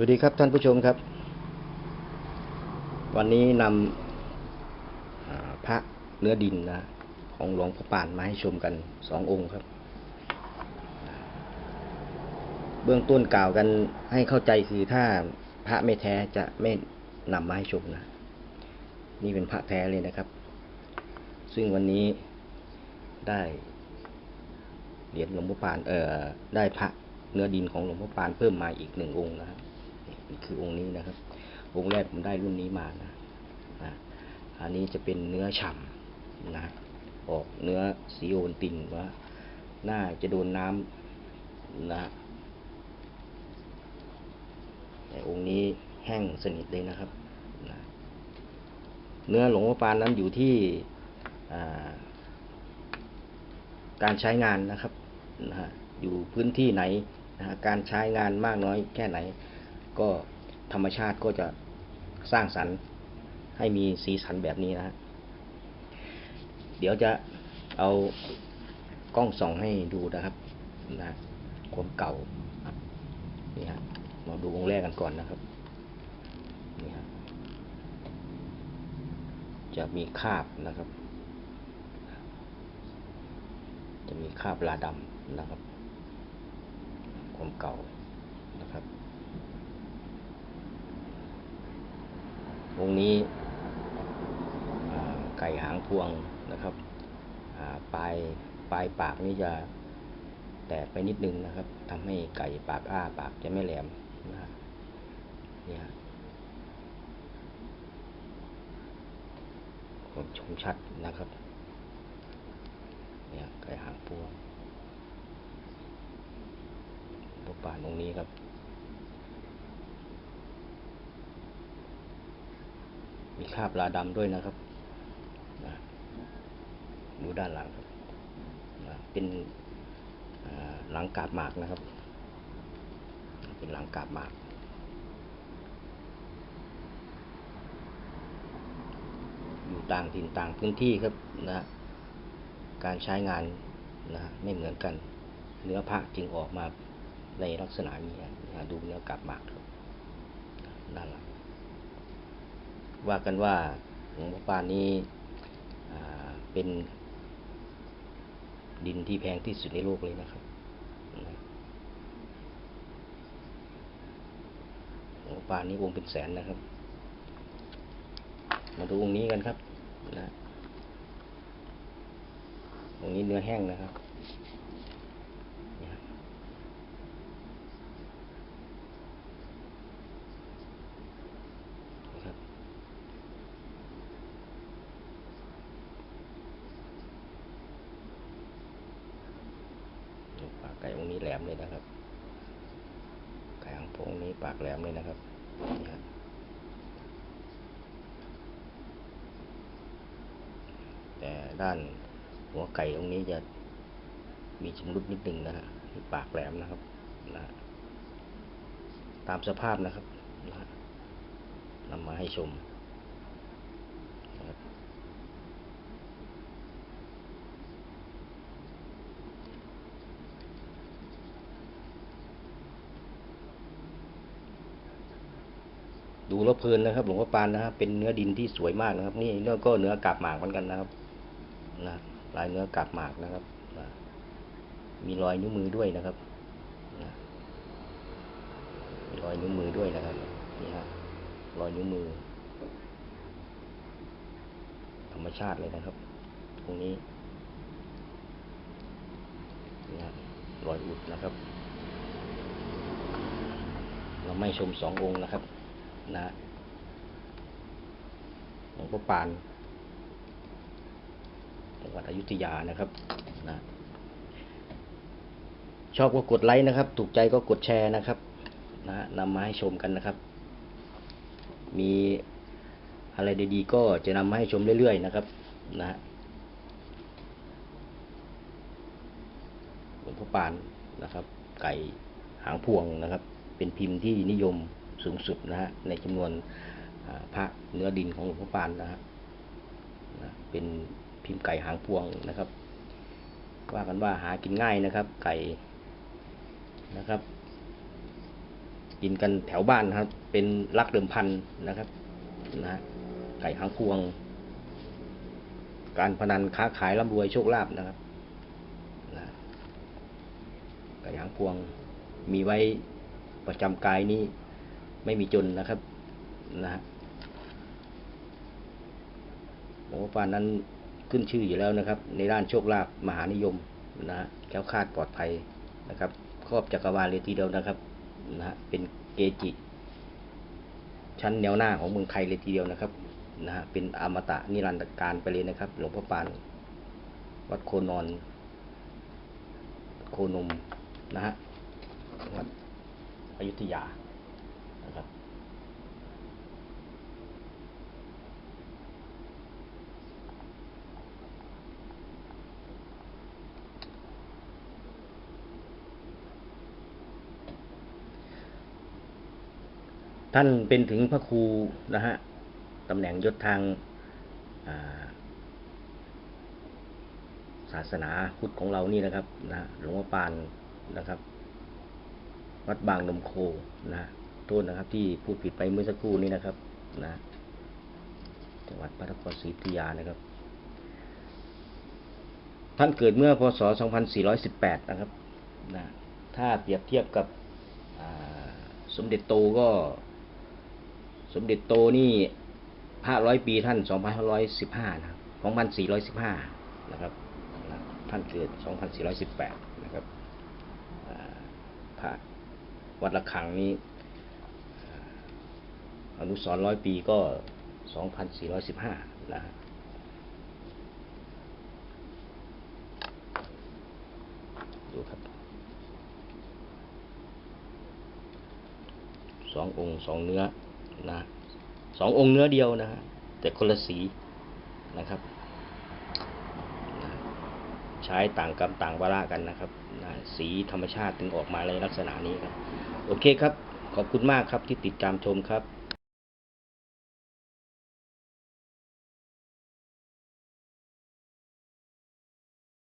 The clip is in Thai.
วัสดีครับท่านผู้ชมครับ วันนี้นำพระเนื้อดินนะ ของหลวงพ่อป่านมาให้ชมกันสององค์ครับ เบื้องต้นกล่าวกันให้เข้าใจคือถ้าพระไม่แท้จะไม่นำมาให้ชมนะ นี่เป็นพระแท้เลยนะครับ ซึ่งวันนี้ได้เหรียญหลวงพ่อปาน เอ่อ ได้พระเนื้อดินของหลวงพ่อปานเพิ่มมาอีกหนึ่งองค์นะครับ คือองค์นี้นะครับ องค์แรกผมได้รุ่นนี้มานะนะอันนี้จะเป็นเนื้อฉ่ำนะ ออกเนื้อสีโอนตินว่าน่าจะโดนน้ำนะแต่องค์นี้แห้งสนิทเลยนะครับนะเนื้อหลวงพ่อปานนั้นอยู่ที่การใช้งานนะครับนะฮะอยู่พื้นที่ไหนนะฮะการใช้งานมากน้อยแค่ไหน ก็ธรรมชาติก็จะสร้างสรรค์ให้มีสีสันแบบนี้นะฮะเดี๋ยวจะเอากล้องส่องให้ดูนะครับนะความเก่านี่ฮะมาดูวงแรกกันก่อนนะครับนี่ฮะจะมีคาบนะครับ จะมีคาบลาดำนะครับความเก่านะครับ วงนี้ไก่หางพวงนะครับปลายปลายปากนี่จะแตกไปนิดนึงนะครับทำให้ไก่ปากอ้าปากจะไม่แหลมนะเนี่ยผมชมชัดนะครับ เนี่ยไก่หางพวงตัวป่านตรงนี้ครับ มีคราบลาดำด้วยนะครับดูด้านหลังครับเป็นหลังกาบหมากนะครับ เป็นหลังกาบหมากอยู่ต่างถิ่นต่างพื้นที่ครับนะการใช้งานนะไม่เหมือนกัน เนื้อพระจึงออกมาในลักษณะนี้นะดูเนื้อกาบหมากครับด้านหลัง ว่ากันว่าหลวงพ่อปานนี้เป็นดินที่แพงที่สุดในโลกเลยนะครับหลวงป่านนี้องค์เป็นแสนนะครับ มาดูองค์นี้กันครับนะองค์นี้เนื้อแห้งนะครับเนี่ยนะครับ ปากไก่องค์นี้แหลมเลยนะครับ ไก่หางพงนี้ ปากแหลมเลยนะครับแต่ด้านหัวไก่ตรงนี้จะมีชำรุดนิดนึงนะฮะปากแหลมนะครับนะตามสภาพนะครับนะนำมาให้ชมนะครับ ดูแล้วเพลินนะครับ หลวงพ่อปานนะครับเป็นเนื้อดินที่สวยมากนะครับ นี่เนื้อก็เนื้อกาบหมากเหมือนกันนะครับนะลายเนื้อกาบหมากนะครับนะมีรอยนิ้วมือด้วยนะครับนะมีรอยนิ้วมือด้วยนะครับนี่ฮะรอยนิ้วมือ ธรรมชาติเลยนะครับ ตรงนี้นี่ฮะรอยอุดนะครับ เราไม่ชมสององค์นะครับ นะหลวงพ่อปานจังหวัดอยุธยานะครับนะชอบก็กดไลค์นะครับ ถูกใจก็กดแชร์นะครับ นะนำมาให้ชมกันนะครับ มีอะไรดีๆก็จะนำมาให้ชมเรื่อยๆนะครับ นะหลวงพ่อปานนะครับ ไก่หางพวงนะครับ เป็นพิมพ์ที่นิยม สูงสุดนะฮะในจำนวนพระเนื้อดินของหลวงพ่อปานนะฮะนะเป็นพิมพ์ไก่หางพวงนะครับ ว่ากันว่าหากินง่ายนะครับ ไก่นะครับ กินกันแถวบ้านนะครับ เป็นรักเดิมพันนะครับนะไก่หางพวง การพนันค้าขายร่ำรวยโชคลาภนะครับนะไก่หางพวงมีไว้ประจำกายนี้ ไม่มีจนนะครับนะฮะหลวงพ่อปานนั้นขึ้นชื่ออยู่แล้วนะครับ ในด้านโชคลาภมหานิยมนะฮะแคล้วคาดปลอดภัยนะครับ ครอบจักรวาลเลยทีเดียวนะครับนะฮะเป็นเกจิ ชั้นแนวหน้าของเมืองไทยเลยทีเดียวนะครับนะฮะเป็นอมตะนิรันดร์การไปเลยนะครับ หลวงพ่อปานวัดโคนอน โคนมนะฮะวัดอยุธยา นะครับท่านเป็นถึงพระครูนะฮะตำแหน่งยศทางาศาสนาพุทธของเรานี่นะครับนะหลวงพ่อปานนะครับ วัดบางนมโคนะ โทษนะครับ ที่พูดผิดไปเมื่อสักครู่นี้นะครับ นะ จังหวัดพระนครศรีอยุธยานะครับ ท่านเกิดเมื่อพศ 2418 นะครับนะถ้าเปรียบเทียบกับสมเด็จโตก็ สมเด็จโตนี่ห้าร้อยปีท่านสองพันห้าร้อยสิบห้านะครับสองพันสี่ร้อยสิบห้านะครับนะท่านเกิดสองพันสี่ร้อยสิบแปดนะครับพระวัดระฆังนี้อ่ อนุสรร้อยปีก็สองพันสี่ร้อยสิบห้านะฮะดูครับสององค์สองเนื้อนะสององค์เนื้อเดียวนะฮะแต่คนละสีนะครับนะใช้ต่างกรรมต่างวาระกันนะครับนะสีธรรมชาติถึงออกมาในลักษณะนี้ครับ โอเคครับ ขอบคุณมากครับที่ติดตามชมครับ